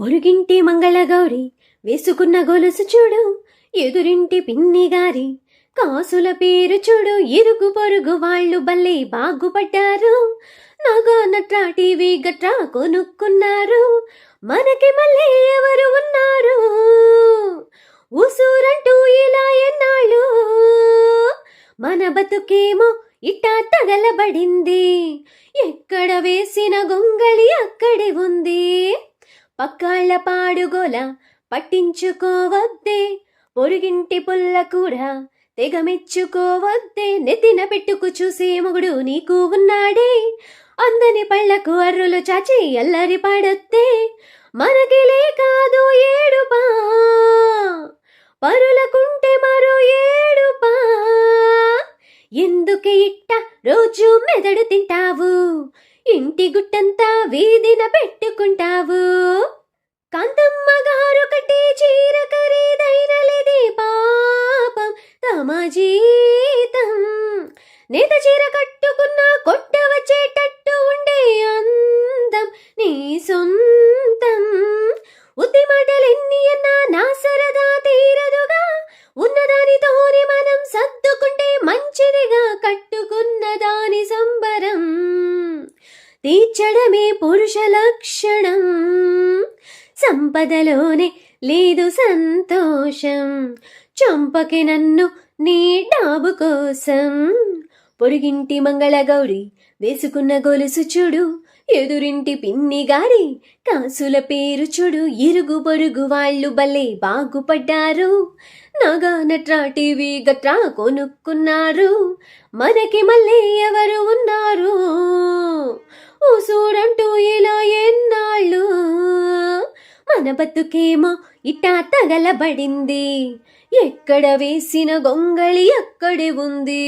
పొరుగింటి మంగళగౌరి వేసుకున్న గొలుసు చూడు ఎదురింటి పిన్ని గారి కాసుల పేరు చూడు ఇరుగు పొరుగు వాళ్ళు బల్లే బాగుపడ్డారు. నగా నట్రా టీవీ గట్రా కొనుక్కున్నారు మనకి మళ్ళీ ఎవరు ఉన్నారు? ఉసూరంటూ ఇలా ఎన్నాళ్ళు? మన బతుకేమో ఇట్టా తగలబడింది ఎక్కడ వేసిన గొంగళి అక్కడే ఉంది పాడుగోల పట్టించుకోవద్దే. పొరుగింటి పుల్ల కూడా తెగమెచ్చుకోవద్దే. నెత్తిన పెట్టుకు చూసే మొగుడు నీకు ఉన్నాడే. అందని పళ్ళకు అర్రులు చాచి అల్లరి పాడొద్దే. మనకిలే కాదు ఏడుపా. పరులకుంటే మరో ఏడుపా. ఎందుకే ఇట్ట రోజు మెదడు తింటావు? ఇంటి గుట్టంతా వీధిన పెట్టుకుంటావు? తమ జీతం నేత చీర కట్టుకున్న కొట్ట వచ్చేటట్టు ఉండే అందం నీ సొంతం. ఉత్తి మాటలెన్ని అన్నా నా సరదా తీరదుగా. ఉన్నదానితోనే మనం సర్దుకుంటే మంచిదిగా కట్టుకున్న దాని సంబరం. తీర్చడమే పురుష లక్షణం. సంపదలోనే లేదు సంతోషం. చంపకి నన్ను నీ డాబు కోసం. పొరుగింటి మంగళగౌరి వేసుకున్న గొలుసు చూడు. ఎదురింటి పిన్ని గారి కాసుల పేరు చూడు. ఇరుగు పొరుగు వాళ్ళు భలే బాగుపడ్డారు. నాగా నట్రా టీవీ గట్రా కొనుక్కున్నారు. మనకి మళ్ళీ ఎవరు ఉన్నారు? ఊసూరంటూ ఇలా మన బతుకేమో ఇట్టా తగలబడింది ఎక్కడ వేసిన గొంగళి అక్కడే ఉంది